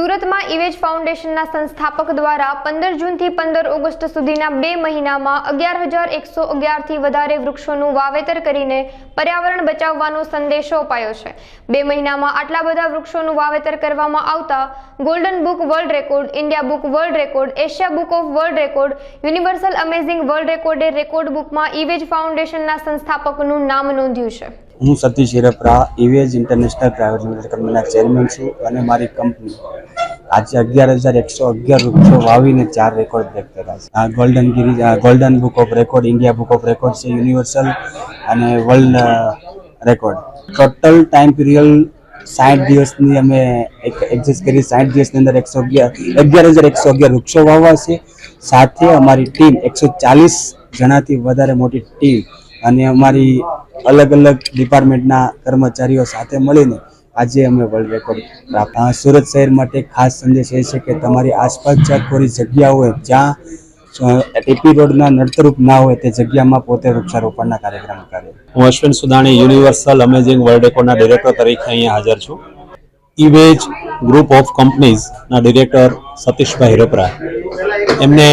સુરતમાં ઇવેજ ફાઉન્ડેશનના સંસ્થાપક દ્વારા પંદર જૂનથી પંદર ઓગસ્ટ સુધીના બે મહિનામાં અગિયાર હજાર એકસો અગિયારથી વધારે વૃક્ષોનું વાવેતર કરીને પર્યાવરણ બચાવવાનો સંદેશો અપાયો છે. બે મહિનામાં આટલા બધા વૃક્ષોનું વાવેતર કરવામાં આવતા golden book world record India book world record Asia book of world record universal amazing world રેકોર્ડે record બુકમાં ઇવેજ ફાઉન્ડેશનના સંસ્થાપકનું નામ નોંધ્યું છે. હું સતીશ હિરપરા, ઇવેજ ઇન્ટરનેશનલ પ્રાઇવેટ લિમિટેડ કંપનીના ચેરમેન છું અને મારી કંપની આજે અગિયાર હજાર એકસો અગિયાર વૃક્ષો વાવીને ચાર રેકોર્ડ બ્રેક કર્યા છે આ golden Giri golden book of record India book of record છે યુનિવર્સલ અને world record total time period સાઠ દિવસની અમે એક એડજસ્ટ કરી, સાઠ દિવસની અંદર એકસો અગિયાર અગિયાર હજાર એકસો અગિયાર વૃક્ષો વાવવા છે. સાથે અમારી ટીમ એકસો ચાલીસ જણાથી વધારે મોટી ટીમ અને અમારી અલગ અલગ ડિપાર્ટમેન્ટના કર્મચારીઓ સાથે મળીને આજે અમે વર્લ્ડ રેકોર્ડ પ્રાપ્ત સુરત શહેર માટે ખાસ સંદેશ એ છે કે તમારી આસપાસ જ્યાં જગ્યા હોય, જ્યાં એપી રોડના નડતરૂપ ના હોય, તે જગ્યામાં પોતે વૃક્ષારોપણના કાર્યક્રમ કરે. હું Ashwin Sudani universal amazing world રેકોર્ડના director તરીકે અહીંયા હાજર છું. ઇવેજ ગ્રુપ ઓફ કંપનીઝના ડિરેક્ટર સતીશભાઈ હિરોપરા. એમને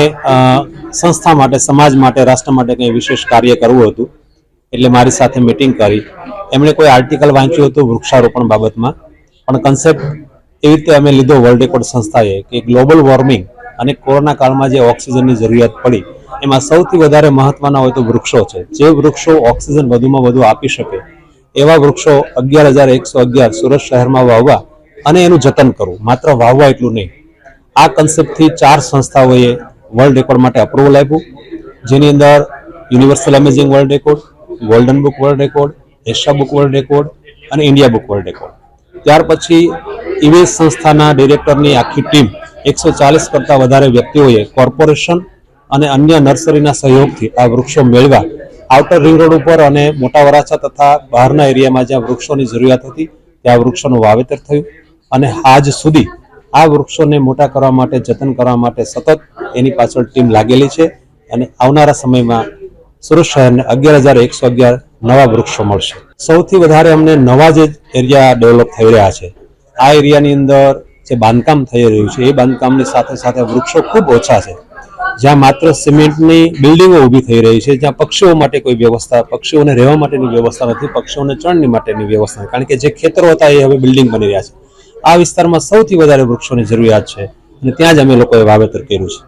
સંસ્થા માટે, સમાજ માટે, રાષ્ટ્ર માટે કંઈ વિશેષ કાર્ય કરવું હતું, એટલે મારી સાથે મિટિંગ કરી. એમણે કોઈ આર્ટિકલ વાંચ્યું હતું વૃક્ષારોપણ બાબતમાં, પણ કન્સેપ્ટ એવી રીતે અમે લીધો વર્લ્ડ રેકોર્ડ સંસ્થાએ કે ગ્લોબલ વોર્મિંગ અને કોરોના કાળમાં જે ઓક્સિજનની જરૂરિયાત પડી, એમાં સૌથી વધારે મહત્વના હોય તો વૃક્ષો છે. જે વૃક્ષો ઓક્સિજન વધુમાં વધુ આપી શકે, એવા વૃક્ષો અગિયાર હજાર એકસો અગિયાર સુરત શહેરમાં વાવવા અને એનું જતન કરવું. માત્ર વાવવા એટલું નહીં, આ કન્સેપ્ટથી ચાર સંસ્થાઓએ વર્લ્ડ રેકોર્ડ માટે અપ્રુવલ આપ્યું. જેની અંદર universal amazing world record golden book world record Asia book world record અને ઇન્ડિયા બુક વર્લ્ડ રેકોર્ડ. ત્યાર પછી ઇવેજ સંસ્થાના ડિરેક્ટરની આખી ટીમ એકસો ચાલીસ કરતાં વધારે વ્યક્તિઓએ કોર્પોરેશન અને અન્ય નર્સરીના સહયોગથી આ વૃક્ષો મેળવ્યા. આઉટર રિંગ રોડ ઉપર અને મોટા વરાછા તથા બહારના એરિયામાં જ્યાં વૃક્ષોની જરૂરિયાત હતી, ત્યાં વૃક્ષોનું વાવેતર થયું અને આજ સુધી આ વૃક્ષોને મોટા કરવા માટે, જતન કરવા માટે સતત એની પાછળ ટીમ લાગેલી છે અને આવનારા સમયમાં સુરત શહેરને અગિયાર હજાર એકસો અગિયાર નવા વૃક્ષો મળશે. સૌથી વધારે અમને નવા જે એરિયા ડેવલપ થઈ રહ્યા છે, આ એરિયાની અંદર જે બાંધકામ થઈ રહ્યું છે, એ બાંધકામની સાથે સાથે વૃક્ષો ખૂબ ઓછા છે. જ્યાં માત્ર સિમેન્ટની બિલ્ડિંગો ઊભી થઈ રહી છે, જ્યાં પક્ષીઓ માટે કોઈ વ્યવસ્થા, પક્ષીઓને રહેવા માટેની વ્યવસ્થા નથી, પક્ષીઓને ચણની માટેની વ્યવસ્થા કારણ કે જે ખેતરો હતા એ હવે બિલ્ડિંગ બની રહ્યા છે. આ વિસ્તારમાં સૌથી વધારે વૃક્ષોની જરૂરિયાત છે અને ત્યાં જ અમે લોકોએ વાવેતર કર્યું છે.